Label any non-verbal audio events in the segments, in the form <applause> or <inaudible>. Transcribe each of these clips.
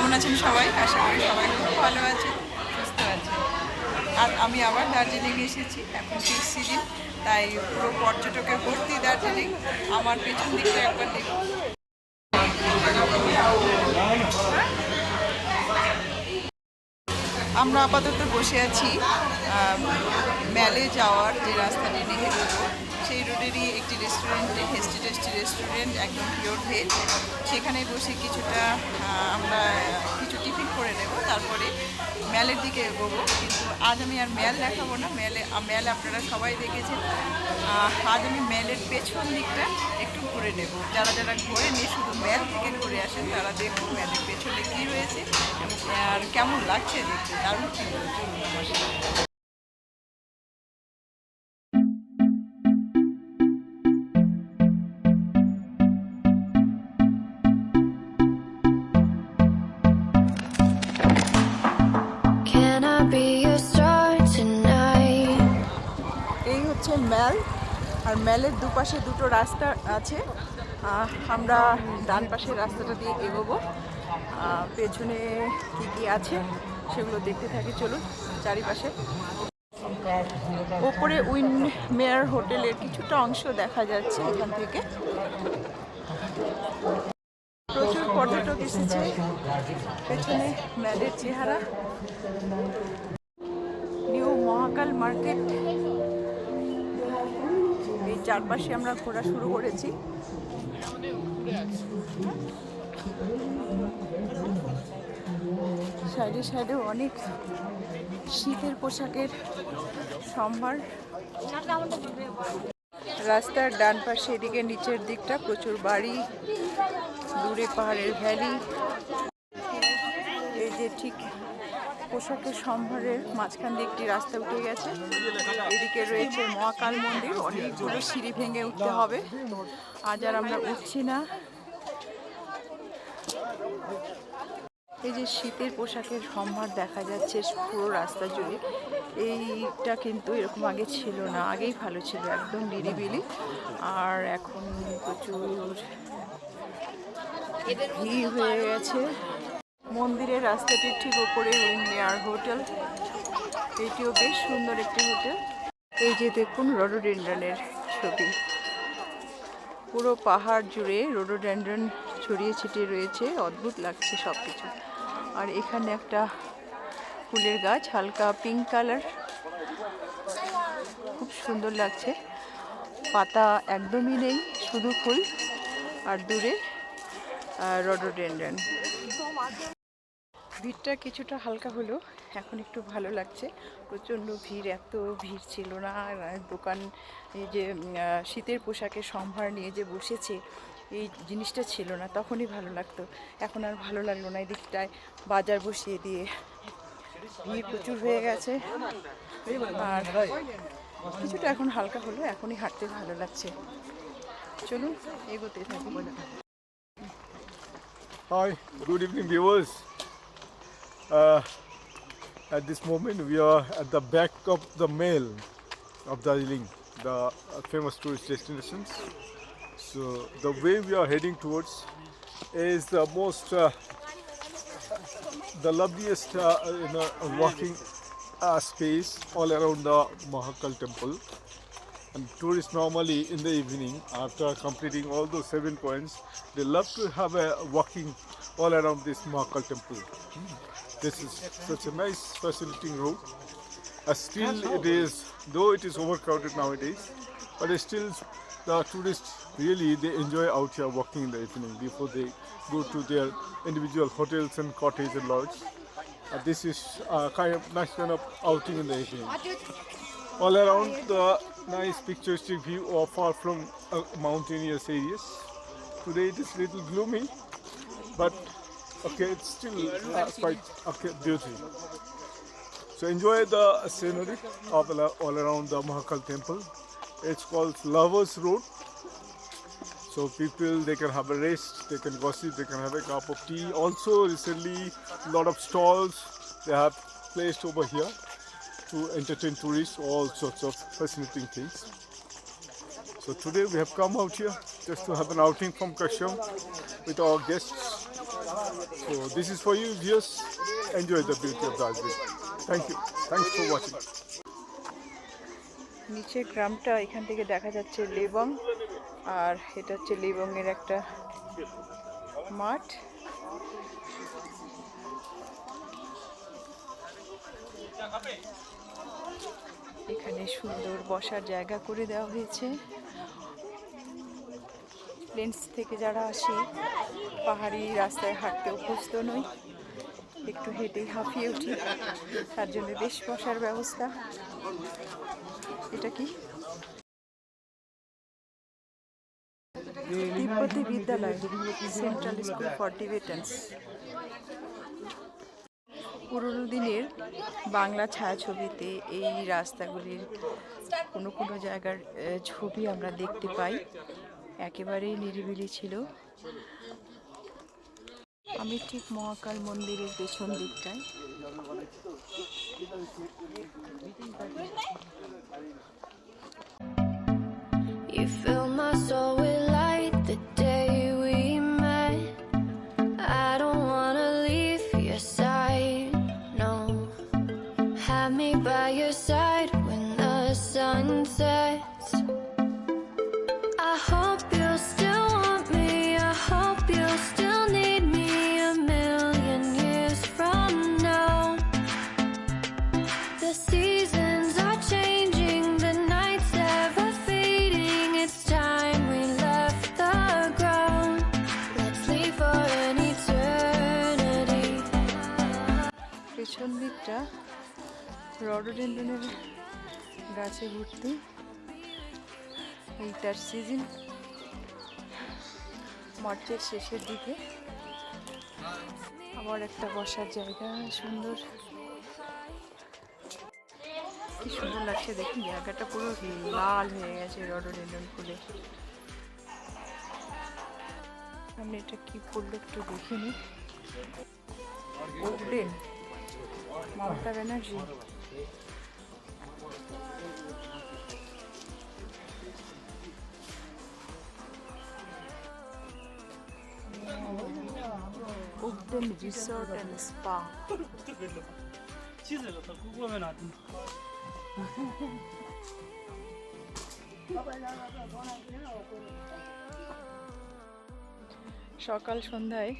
কেমন আছেন সবাই? আশা করি সবাই খুব ভালো আছে সুস্থ আছে আর আমি আবার দার্জিলিং এসেছি, এখন শীত সিজন তাই পুরো পর্যটকে ভর্তি দার্জিলিং, আমার পেছন দিকটা একবার দেখুন। আমরা আপাতত বসে আছি ম্যালে যাওয়ার যে রাস্তাটি নেহেরু রোডেরই একটি রেস্টুরেন্টে হেস্টি টেস্টি রেস্টুরেন্ট একদম পিওর ভেজ সেখানে বসে কিছুটা আমরা কিছু টিফিন করে নেব, তারপরে ম্যালের দিকে এগোবো। কিন্তু আজ আমি আর ম্যাল দেখাবো না। ম্যালে ম্যাল আপনারা সবাই দেখেছেন। আজ আমি ম্যালের পেছন দিকটা একটু ঘুরে নেব। যারা যারা ঘুরে নিয়ে শুধু ম্যাল থেকে ঘুরে আসেন, তারা দেখুন ম্যালের পেছনে কী রয়েছে আর কেমন লাগছে দেখতে। দারুণ ম্যাল আর ম্যালের দুপাশে দুটো রাস্তা আছে। আমরা ডান পাশের রাস্তাটা দিয়ে এগোবো। পেছনে কি কি আছে সেগুলো দেখতে থাকি, চলুন চারিপাশে। ওপরে উইন মেয়ার হোটেলের কিছুটা অংশ দেখা যাচ্ছে এখান থেকে। প্রচুর পর্যটক এসেছে পেছনে ম্যালের চেহারা। নিউ মহাকাল মার্কেট চারপাশে আমরা ঘোরা শুরু করেছি। সাইডে সাইডে অনেক শীতের পোশাকের সম্ভার। রাস্তার ডান পাশে এদিকে নিচের দিকটা প্রচুর বাড়ি, দূরে পাহাড়ের ভ্যালি। এই যে ঠিক পোশাকের সম্ভারের মাঝখান দিয়ে একটি রাস্তা উঠে গেছে। এদিকে রয়েছে মহাকাল মন্দির অনেকগুলো সিঁড়ি ভেঙে উঠতে হবে। আজ আর আমরা উঠছি না। এই যে শীতের পোশাকের সম্ভার দেখা যাচ্ছে পুরো রাস্তা জুড়ে, এইটা কিন্তু এরকম আগে ছিল না, আগেই ভালো ছিল, একদম নিরিবিলি। আর এখন প্রচুর ভিড় হয়ে গেছে। মন্দিরের রাস্তাটির ঠিক ওপরে মেয়ার হোটেল। এটিও বেশ সুন্দর একটি হোটেল। এই যে দেখুন রোডোডেন্ড্রনের ছবি। পুরো পাহাড় জুড়ে রোডোডেন্ড্রন ছড়িয়ে ছিটিয়ে রয়েছে। অদ্ভুত লাগছে সব কিছু আর এখানে একটা ফুলের গাছ, হালকা পিঙ্ক কালার। খুব সুন্দর লাগছে। পাতা একদমই নেই, শুধু ফুল। আর দূরে রোডোডেন্ড্রন। ভিড়টা কিছুটা হালকা হলো এখন একটু ভালো লাগছে। প্রচণ্ড ভিড় এত ভিড় ছিল না। দোকান এই যে শীতের পোশাকের সম্ভার নিয়ে যে বসেছে এই জিনিসটা ছিল না তখনই ভালো লাগতো। এখন আর ভালো লাগল না এদিকটায় বাজার বসিয়ে দিয়ে। ভিড় প্রচুর হয়ে গেছে। আর কিছুটা এখন হালকা হলো এখনই হাঁটতে ভালো লাগছে। চলুন এগোতে থাকি। Hi, good evening, viewers. Uh, at this moment, we are at the back of the Mail of Darjeeling, the uh, famous tourist destinations. So, the way we are heading towards is the most, uh, the loveliest, uh, walking uh, space all around the Mahakal temple. And tourists normally in the evening, after completing all those seven points, they love to have a walking all around this Mahakal temple. This is such a nice, fascinating road. Uh, still, it is, though it is overcrowded nowadays, but it's still the tourists really they enjoy out here walking in the evening before they go to their individual hotels and cottage and lodges. Uh, this is uh, kind of nice kind of outing in the evening all around the nice picturesque view of far from uh, mountainous areas. Today it is little gloomy, but okay, it's still uh, quite okay, beautiful. So enjoy the scenery of all all around the Mahakal temple. It's called Lovers Road. So people they can have a rest, they can gossip, they can have a cup of tea. Also recently a lot of stalls they have placed over here to entertain tourists, all sorts of fascinating things. So today we have come out here just to have an outing from Kasham with our guests So this is for you, viewers. Enjoy the beauty of Darjeeling. Thank you. Thanks for watching. নিচে গ্রামটা এখান থেকে দেখা যাচ্ছে লেবং আর এটা হচ্ছে লেবংয়ের একটা মাঠ এখানে সুন্দর বসার জায়গা করে দেওয়া হয়েছে প্লেন্স থেকে যারা আসে, পাহাড়ি রাস্তায় হাঁটতে অভ্যস্ত নই। একটু হেঁটেই হাঁপিয়ে উঠি। তার জন্য বেশ বসার ব্যবস্থা। এটা কি? তিব্বতী বিদ্যালয় সেন্ট্রাল স্কুল ফর টিবেটান্স পুরনো দিনের বাংলা ছায়াছবিতে এই রাস্তাগুলির কোনো কোনো জায়গার ছবি আমরা দেখতে পাই। একেবারেই নিরিবিলি ছিল আমি ঠিক মহাকাল মন্দিরের পেছন দিকটায় You fill my soul with light the day we met. I don't wanna leave your side, no. Have me by your side when the sun sets. গাছে ভর্তি এইটার সিজন মার্চের শেষের দিকে। আবার একটা বসার জায়গা, সুন্দর। কি সুন্দর লাগছে দেখুন, জায়গাটা পুরো লাল হয়ে গেছে রডোডেন্ডন ফুলে সামনে এটা কি পড়ল একটু দেখে নিই। Mamata Banerjee Golden Resort and Spa. সকাল সন্ধ্যায়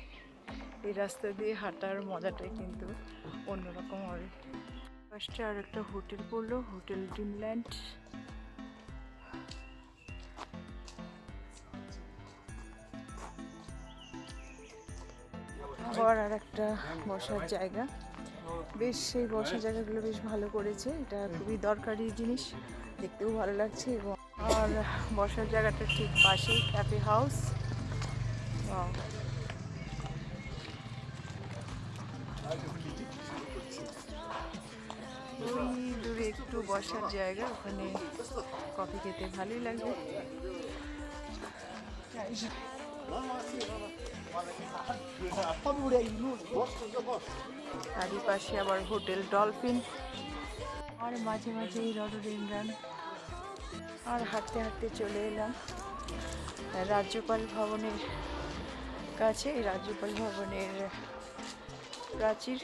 এই রাস্তা দিয়ে হাঁটার মজাটাই কিন্তু অন্যরকম হবে ফার্স্টে আর একটা হোটেল পড়ল হোটেল ড্রিমল্যান্ড আবার আর একটা বসার জায়গা। বেশ, সেই বসার জায়গাগুলো বেশ ভালো করেছে। এটা খুবই দরকারি জিনিস, দেখতেও ভালো লাগছে এবং আর বসার জায়গাটা ঠিক পাশেই ক্যাফে হাউস দূরে একটু বসার জায়গা, ওখানে কফি খেতে ভালোই লাগবে। তারই পাশে আবার হোটেল ডলফিন। আর মাঝে মাঝে এই রডোডেন্ড্রান আর হাঁটতে হাঁটতে চলে এলাম। রাজ্যপাল ভবনের কাছে এই রাজ্যপাল ভবনের প্রাচীর।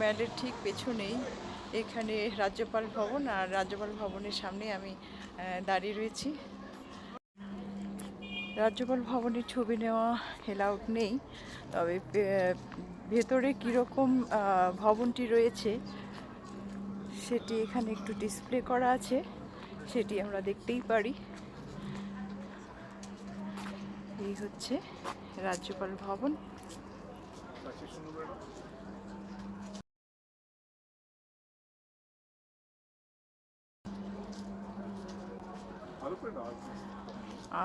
ম্যালের ঠিক পেছনেই এখানে রাজ্যপাল ভবন আর রাজ্যপাল ভবনের সামনে আমি দাঁড়িয়ে রয়েছি। রাজ্যপাল ভবনের ছবি নেওয়া হেলাউট নেই, তবে ভেতরে কীরকম ভবনটি রয়েছে সেটি এখানে একটু ডিসপ্লে করা আছে, সেটি আমরা দেখতেই পারি। এই হচ্ছে রাজ্যপাল ভবন।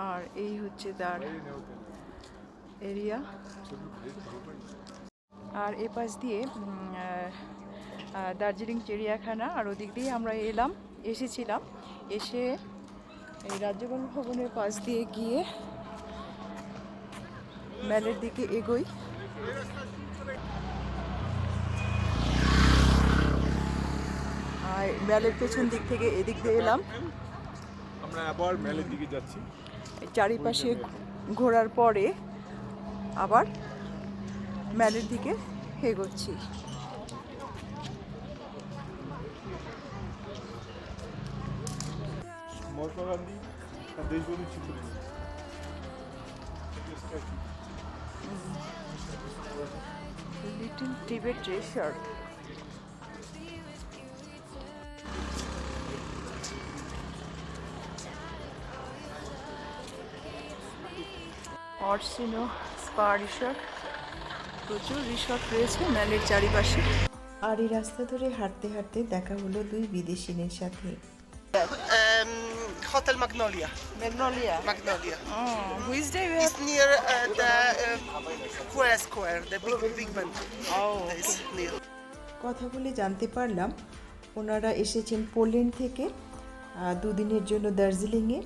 আর এই হচ্ছে তার এরিয়া আর এ পাশ দিয়ে দার্জিলিং চিড়িয়াখানা, আর ওদিক দিয়ে আমরা এলাম, এসেছিলাম। এসে এই রাজ্যপাল ভবনের পাশ দিয়ে গিয়ে ম্যালের দিকে এগোই। ব্যালের পেছন দিক থেকে এদিক দিয়ে এলাম। আমরা আবার মেলের দিকে যাচ্ছি। চারিপাশে ঘোরার পরে আবার ম্যালের দিকে এগোচ্ছি। Mahatma Gandhi Deshbandhu little Tibet Orsino spa resort প্রচুর রিসর্ট রয়েছে ম্যালের চারিপাশে। আর এই রাস্তা ধরে হাঁটতে হাঁটতে দেখা হলো দুই বিদেশিনের সাথে। Um, Hotel Magnolia. Magnolia Magnolia. Which day you It's near uh, the uh, Square Square, the big. Oh, কথা বলে জানতে পারলাম ওনারা এসেছেন পোল্যান্ড থেকে দুদিনের জন্য দার্জিলিংয়ে।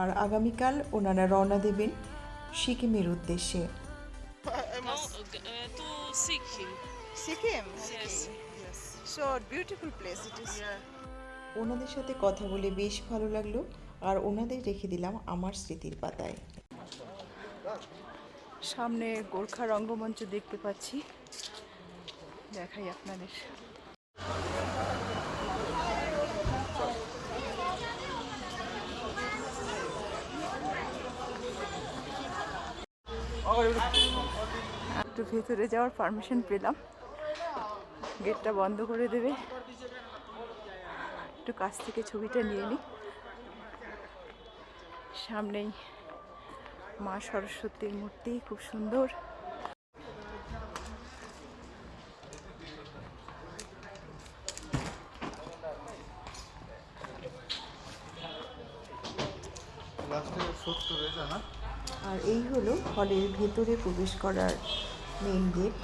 আর আগামীকাল ওনারা রওনা দেবেন সিকিমের উদ্দেশ্যে। To Sikkim. Yes. ওনাদের সাথে কথা বলে বেশ ভালো লাগল আর ওনাদের রেখে দিলাম আমার স্মৃতির পাতায়। সামনে গোর্খা রঙ্গমঞ্চ দেখতে পাচ্ছি। দেখাই আপনাদের। একটু ভেতরে যাওয়ার পারমিশন পেলাম। গেটটা বন্ধ করে দেবে। একটু কাছ থেকে ছবিটা নিয়ে নিই সামনেই মা সরস্বতীর মূর্তি, খুব সুন্দর আর এই হলো হলের ভেতরে প্রবেশ করার মেইন গেট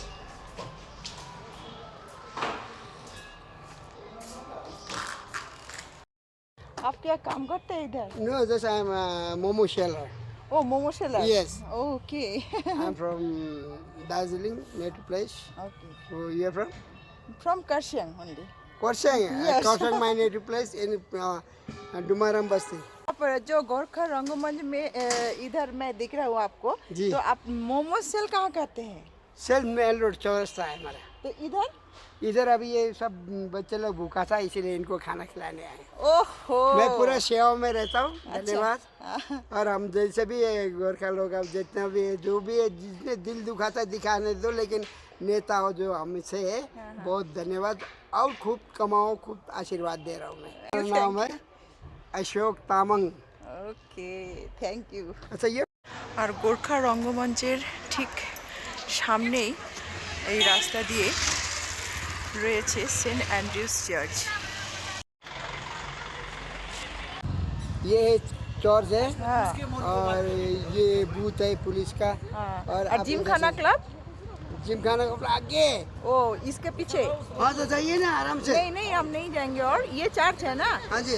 आप क्या काम करते हैं इधर No, just I'm a Momo seller. Oh momo seller Yes. Okay I'm from Darjeeling, native place. Okay So you're from? From Kurseong only Korsang. Yes. Korsang, my native place in uh, Dumaram Basti. आप जो गोरखा रंगमंच में इधर मैं दिख रहा हूँ आपको जी। तो आप मोमो सेल कहाँ कहते हैं? सेल्फ मेल रोड चौरस्ता है हमारा। तो इधर? इधर अभी ये सब बच्चे लोग भूखा था इसीलिए इनको खाना खिलाने आए। ओहो! मैं पूरा सेवा में रहता हूँ धन्यवाद। अच्छा। <laughs> और हम जैसे भी है गोरखा लोग अब जितना भी है जो भी है जिसने दिल दुखाता है दिखाने दो लेकिन नेता हो जो हमसे है बहुत धन्यवाद। और खूब कमाओ खूब आशीर्वाद दे रहा हूँ मैं। नाम है। Ashok Tamang okay thank you अच्छा ये আর গোর্খা রঙ্গমঞ্চের ঠিক সামনেই এই রাস্তা দিয়ে রয়েছে সেন্ট অ্যান্ড্রিউস চার্চ ये चर्च है हाँ और ये बूथ है पुलिस का हाँ और और आप जिम इधर खाना से- क्लब जिम खाना का आगे ओ इसके पीछे हाँ तो जाइए ना आराम से नहीं नहीं हम नहीं जाएंगे और ये चर्च है ना हाँ जी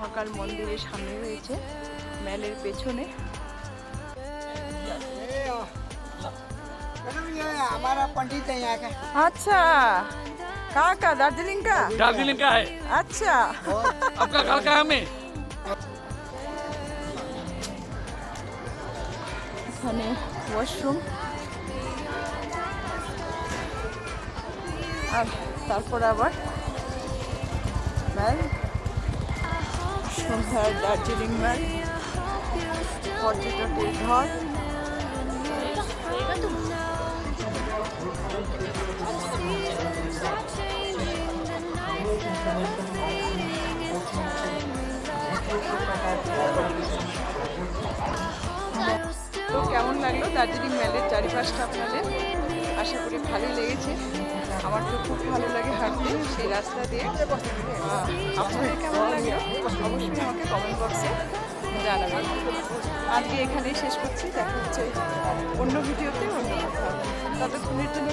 মহাকাল মন্দিরের সামনে রয়েছে ম্যালের পেছনে मैडम ये हमारा पंडित है यहाँ का अच्छा कहाँ का दार्जिलिंग का दार्जिलिंग का है अच्छा आपका घर कहाँ में এখানে ওয়াশরুম আর তারপর আবার ম্যাল সন্ধ্যার দার্জিলিং ম্যাল পর্যটকের ঘর। তো কেমন লাগল দার্জিলিং ম্যালের চারিপাশটা আপনাদের? আশা করি ভালোই লেগেছে। আমার তো খুব ভালো লাগে হাঁটতে, সেই রাস্তা দিয়ে। আপনাদের কেমন লাগে? অবশ্যই আমাকে কমেন্ট বক্সে জানাবেন। আজকে এখানেই শেষ করছি। দেখা হচ্ছে অন্য ভিডিওতে, অন্য কথা। ততক্ষণের জন্য